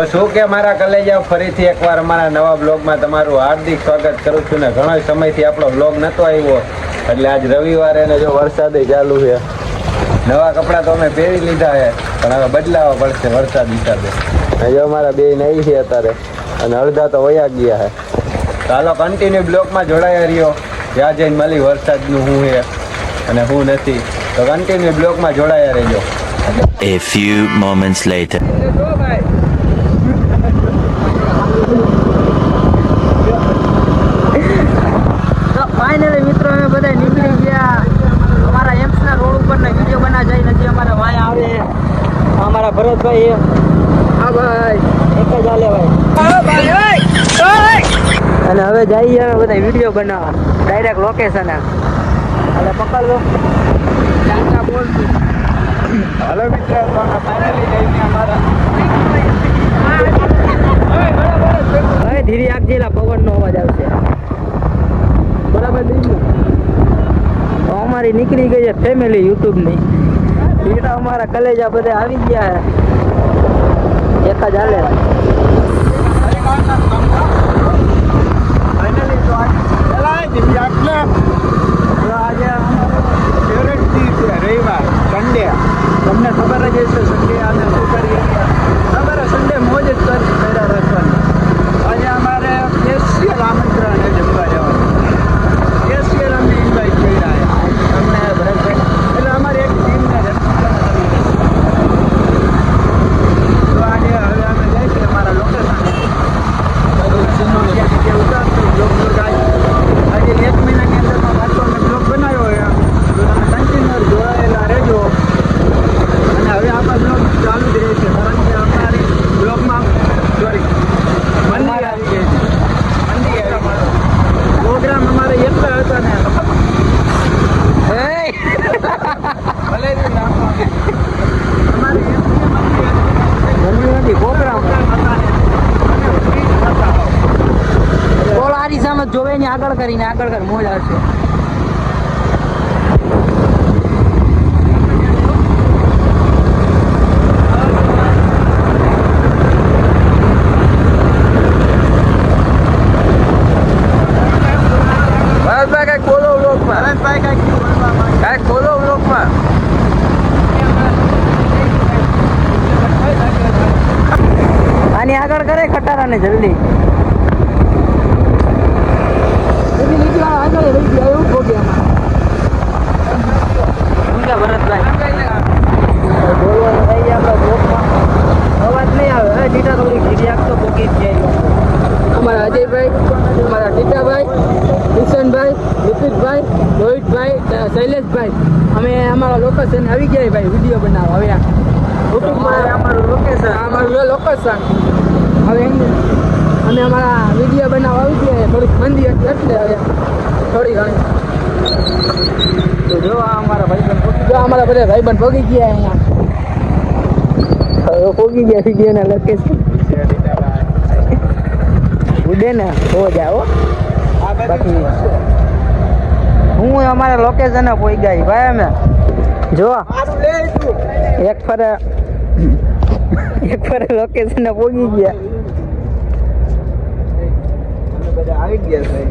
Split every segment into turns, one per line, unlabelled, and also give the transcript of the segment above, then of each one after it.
તો શું કે મારા કલેજા ફરીથી એકવાર અમારા નવા બ્લોગમાં તમારું હાર્દિક સ્વાગત કરું છું ને ઘણો સમયથી આપણો બ્લોગ નહોતો આવ્યો. એટલે આજ રવિવારે ને જો વરસાદ ચાલુ છે. નવા કપડાં તો અમે પહેરી લીધા છે પણ હવે બદલાવવા પડશે વરસાદ હિસાબે. જો અમારા બે નહીં છે અત્યારે અને અડધા તો વયા ગયા છે. ચાલો કન્ટિન્યુ બ્લોકમાં જોડાયા રહ્યો. જ્યાં જઈને મળી વરસાદનું શું છે અને હું નથી. તો કન્ટિન્યુ બ્લોકમાં જોડાયા રહેજો.
A few moments later.
તો ફાઇનલી મિત્રો અમે બધા નીકળી ગયા અમારા એમ્સના રોડ ઉપરના વીડિયો બના જઈ નથી અમારા ભાઈ આવે અમારા ભરતભાઈ હા ભાઈ. એક જ હાલે ભાઈ. અને હવે જઈએ અમે બધા વીડિયો બનાવવા. ડાયરેક્ટ લોકેશન એટલે પકડજો. ચાંચા બોલ
હલો મિત્રો ફાઇનલી જઈને અમારા
હવે ધીરે આપજે એલા પવનનો અવાજ આવશે. બરાબર અમારી નીકળી ગઈ છે ફેમિલી યુટ્યુબની તો અમારા કલેજા બધે આવી ગયા છે એક જ હાલે.
રવિવાર સન્ડે તમને ખબર જ હશે સન્ડે આને શું કરીએ ખબર સન્ડે મોજ જ કરી રાખવાની આજે અમારે સ્પેશિયલ આમંત્રણ છે જમવા જવાનું સ્પેશિયલ અમે ઇન્વાઇટ કર્યા છે તમને ભરતભાઈ એટલે અમારી એક ટીમને તો આજે હવે અમે જાય છે અમારા લોકેશન આજે એક મહિનાની અંદરમાં પાછો અમે બ્લોગ બનાવ્યો હોય તો તમે કન્ટિન્યુઅર જોડાયેલા રહેજો અને હવે આપણા બ્લોગ ચાલુ જ રહેશે કારણ કે અમારી બ્લોગમાં સોરી મંદી આવી ગઈ છે મંદી આવી પ્રોગ્રામ અમારે એટલા હતા ને ભલે જ નાખવા. અમારે એટલી મંદી હતી.
ગરમી નથી પ્રોગ્રામ
હતા ને અને free જ નતા.
બોલ આરી સામે જોવે ને આગળ કરીને આગળ કર મોજ આવશે
ભરતભાઈ કાંઈક બોલો બ્લોગમાં ભરતભાઈ કાંઈક બોલવા માંગે કાંઈક બોલો બ્લોગમાં
આની આગળ કરે ખટારાને જલ્દી આગળ રહી ગયા એવું ભોગે ભરતભાઈ બોલવાનું થઈ ગયા આપણા બ્લોકમાં અવાજ નહીં આવે હવે ટીટા થોડી ધીરી આગળ કરે જ જાય. અમારા અજયભાઈ અમારા ટીટાભાઈ કિશનભાઈ લિપિતભાઈ રોહિતભાઈ શૈલેષભાઈ. અમે અમારા લોકેશન આવી ગયા ભાઈ વીડિયો બનાવવા. હવે આ. યુટ્યુબમાં અમારું લોકેશન અમારું લોકેશન અમે અમારા વીડિયો બનાવવા આવી ગયા થોડીક મંદી હતી એટલે હવે થોડી ઘણી. તો જો આ અમારા ભાઈબંધ પહોંચી જો અમારા બધા ભાઈબંધ પહોંચી ગયા અહીંયા. પહોંચી ગયા વિડીયોના લોકેશન ઉડે ને હો જાઓ બાકી હું અમારા લોકેશન પોઈ ગઈ ભાઈ અમે. જો. એક ફરે એક ફરે લોકેશન પોગી ગયા.
આવી ગયા છે.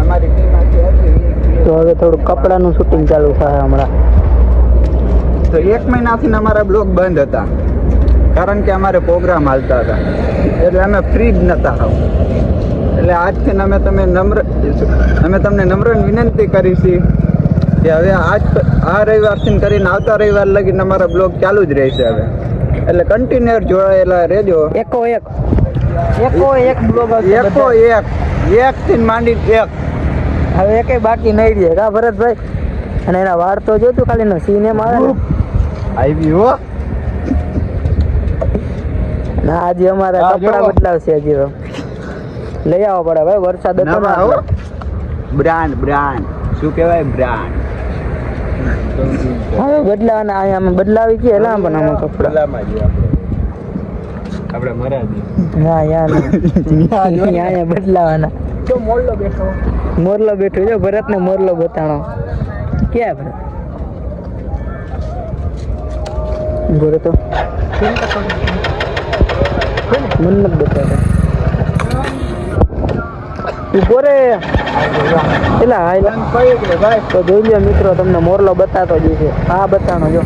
અમારી ટીમ
તો હવે થોડું કપડાનું શૂટિંગ ચાલુ થાય હમણાં.
તો એક મહિનાથી અમારા બ્લોગ બંધ હતા. કારણ કે અમારે પ્રોગ્રામ હાલતા હતા. એટલે અમે ફ્રી જ નતા આવ એટલે આજથી અમે તમે નમ્ર અમે તમને નમ્ર વિનંતી કરીશી કે હવે આજ આ રવિવારથી કરીને આવતા રવિવાર લગીને અમારા બ્લોગ ચાલુ જ રહેશે હવે. એટલે કન્ટિન્યુઅર જોડાયેલા રહેજો.
એકો એક. એકો એક બ્લોગ
એકો એક. એક થી માંડી એક.
હવે એકે બાકી નહીં રહે. કા ભરતભાઈ? અને એના વાળ તો જોતું ખાલી નો સીન એમ આવે
આવી હો.
ના આજે અમારે કપડા બદલાવશે હજી તો. લઈ આવો પડે ભાઈ વરસાદ હતો
બ્રાન્ડ બ્રાન્ડ. શું કહેવાય? બ્રાન્ડ.
હવે બદલાવાના અહીંયા અમે બદલાવી કે એલા પણ આમાં કપડા
આપણે. મરાજી.
ના યાર ના. અહીંયા બદલાવાના.
તો મોરલો બેઠો.
મોરલો બેઠો જો ભરત ને મોરલો બતાણો. ક્યાં ભરત? બોલો તો. મન નથી બતાવતો. ઊભો રે એલા હાય તો જોઈ લો મિત્રો તમને મોરલો બતાતો જ છે હા બતાનો જો.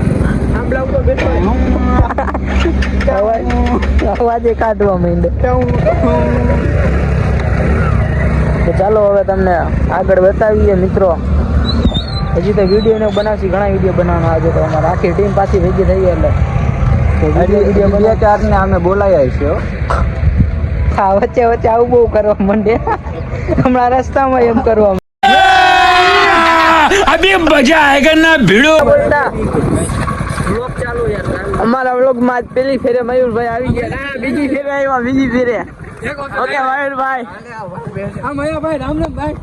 કાઢવા માંડે ચાલો હવે તમને આગળ બતાવીએ મિત્રો. હજી તો વીડિયો બનાવશી ઘણા વીડિયો બનાવવાના આજે તો અમારે. આખી ટીમ પાછી ભેગી થઈ એટલે. વીડિયો
ચારને અમે બોલાયા છીએ હા.
વચ્ચે વચ્ચે આવું બહુ કરવા માંડે. હમણાં રસ્તામાં એમ કરવા
અભી મજા આયગા ના
ભીડો. અમારા વ્લોગમાં પેલી ફેરે મયુરભાઈ આવી ગયા. બીજી ફેરે આવ્યા બીજી ફેરે. ઓકે મયુરભાઈ. હા મયુરભાઈ રામ રામ ભાઈ.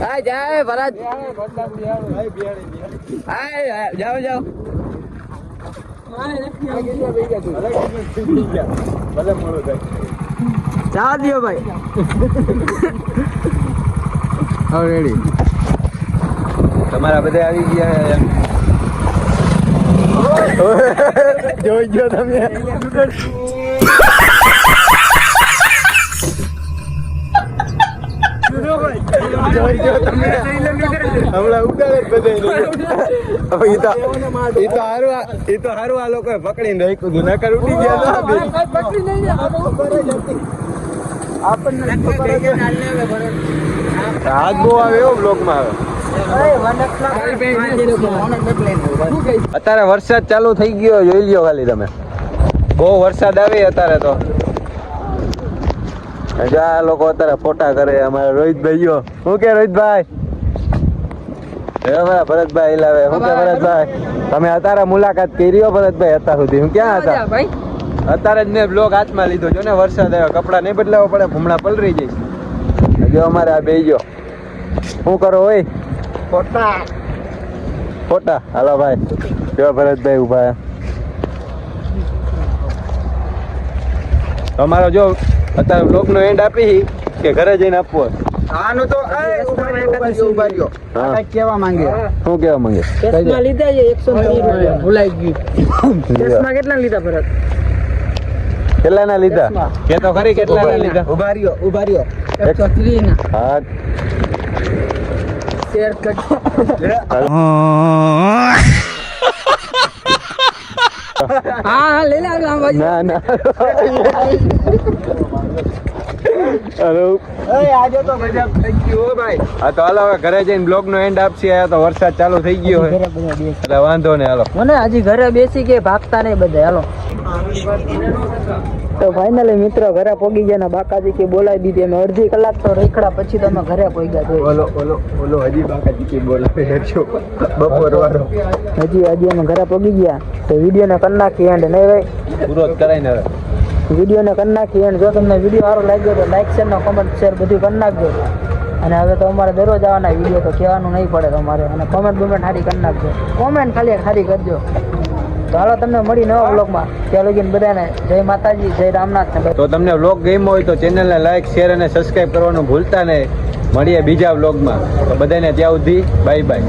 હા જાય ભરત. હા જાઓ જાઓ. જવા દો ભાઈ
તમારા બધા આવી ગયા. જોઈ ગયો તમે. પકડીને રાખ્યું હતું નકર ઉડી ગયા હાથ બહુ આવે એવો બ્લોકમાં આવે. અત્યારે વરસાદ ચાલુ થઈ ગયો જોઈ લ્યો ખાલી તમે. બહુ વરસાદ આવે અત્યારે તો. આ લોકો અત્યારે ફોટા કરે અમારા રોહિતભાઈ જો શું કે રોહિતભાઈ? અમારા ભરતભાઈ લાવે શું કે ભરતભાઈ? તમે અત્યારે મુલાકાત કરી ભરતભાઈ અત્યાર સુધી. હું ક્યાં હતા? અત્યારે જ મેં બ્લોગ હાથમાં લીધો. જો ને વરસાદ આવ્યો કપડાં નહીં બદલાવો પડે હમણાં પલરી જઈશ જો અમારે આ બે ગયો. શું કરો હોય
ફોટા.
ફોટા? હાલો ભાઈ. જો ભરતભાઈ ઊભા તમારો જો અત્યારે બ્લોક નો એન્ડ આપી કે ઘરે જઈને આપવો
આનું તો
હા.
કેવા માંગે.
શું કેવા માંગે?
ચશ્મા લીધા છે એકસો રૂપિયા. ભૂલાઈ ગયું. ચશ્મા કેટલા લીધા ભરત?
કેટલા ના લીધા કે તો ખરી કેટલા લીધા?
ઊભા રહ્યો ઊભા રહ્યો. એકસો ત્રીસ ના
હા.
કટ હા લે બાજુ.
ના ના. હેલો હાલો હવે ઘરે જઈને બ્લોગ નો એન્ડ આપશે. તો વરસાદ ચાલુ થઈ ગયો એટલે વાંધો ને હાલો.
મને હજી ઘરે બેસી કે ભાગતા નહીં બધા હાલો. તો ફાઇનલી મિત્રો ઘરે પોગી ગયા ને બાકાજી કે બોલાવી દીધી. અમે અડધી કલાક તો રેખડા પછી તમે ઘરે પોગ્યા જોઈ.
ઓલો ઓલો ઓલો હજી બોલાવે બપોર વાળો
હજી હજી અમે ઘરે પોગી ગયા. તો વિડીયોને કરી નાખી એન્ડ નહીં ભાઈ?
પૂરો જ કરાય ને હવે.
વિડીયોને કરી નાખી અને જો તમને વીડિયો સારો લાગ્યો તો લાઇક શેર કોમેન્ટ શેર બધું કરી નાખજો. અને હવે તો અમારે દરરોજ આવવાના વીડિયો તો કહેવાનું નહીં પડે તમારે. અને કોમેન્ટ બુમેન્ટ સારી કરી નાખજો. કોમેન્ટ ખાલી સારી કરજો. તો હાલો તમને મળી નવા બ્લોગમાં ત્યાં લગીને બધાને જય માતાજી જય રામનાથ
તો તમને વ્લોગ ગમ્યો હોય તો ચેનલને લાઈક શેર અને સબસ્ક્રાઈબ કરવાનું ભૂલતા નહીં. મળીએ બીજા વ્લોગમાં તો બધાને ત્યાં સુધી બાય બાય